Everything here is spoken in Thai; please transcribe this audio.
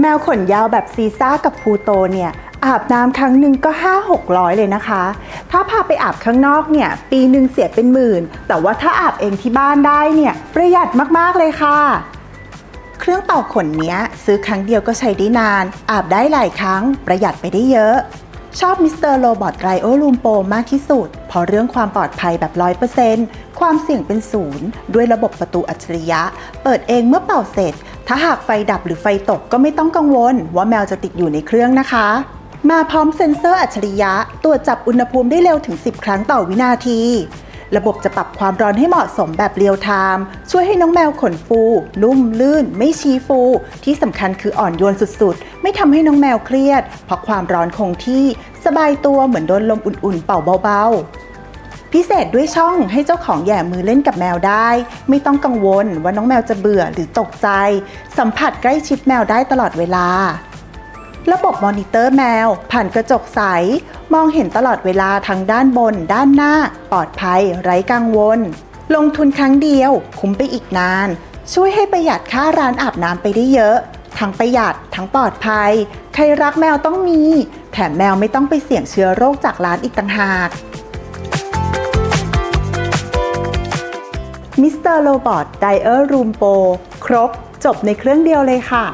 แมวขนยาวแบบซีซ่ากับพูโตเนี่ยอาบน้ำครั้งหนึ่งก็ 5 600 เลยนะคะ ถ้าพาไปอาบข้างนอกเนี่ย ปีหนึ่งเสียเป็นหมื่น แต่ว่าถ้าอาบเองที่บ้านได้เนี่ย ประหยัดมาก ๆ เลยค่ะ เครื่องเป่าขนเนี้ย ซื้อครั้งเดียวก็ใช้ได้นาน อาบได้หลายครั้ง ประหยัดไปได้เยอะ ชอบมิสเตอร์โรบอทไรโอลูมโปมากที่สุด เพราะเรื่องความปลอดภัยแบบ 100%ความเสี่ยงเป็นศูนย์ด้วยระบบประตูอัจฉริยะ เปิดเองเมื่อเป่าเสร็จ ถ้าหากไฟดับหรือไฟตกก็ไม่ต้องกังวล ว่าแมวจะติดอยู่ในเครื่องนะคะ มาพร้อมเซ็นเซอร์อัจฉริยะ ตรวจจับอุณหภูมิได้เร็วถึง 10 ครั้งต่อวินาที ระบบจะปรับความร้อนให้เหมาะสมแบบเรียลไทม์ช่วยให้น้องแมวขนฟู นุ่มลื่น ไม่ชี้ฟู ที่สำคัญคืออ่อนโยนสุดๆ ไม่ทำให้น้องแมวเครียด เพราะความร้อนคงที่ สบายตัวเหมือนโดนลมอุ่นๆ เป่าเบาๆ พิเศษด้วยช่องให้เจ้าของแหย่มือเล่นกับแมวได้ ไม่ต้องกังวลว่าน้องแมวจะเบื่อหรือตกใจ สัมผัสใกล้ชิดแมวได้ตลอดเวลา ระบบมอนิเตอร์แมว ผ่านกระจกใส มองเห็นตลอดเวลาทั้งด้านบน ด้านหน้า ปลอดภัย ไร้กังวล ลงทุนครั้งเดียว คุ้มไปอีกนาน ช่วยให้ประหยัดค่าร้านอาบน้ำไปได้เยอะ ทั้งประหยัดทั้งปลอดภัย ใครรักแมวต้องมี แถมแมวไม่ต้องไปเสี่ยงเชื้อโรคจากร้านอีกต่างหาก มิสเตอร์โรบอทไดเออร์รูมโปครบจบในเครื่องเดียวเลยค่ะ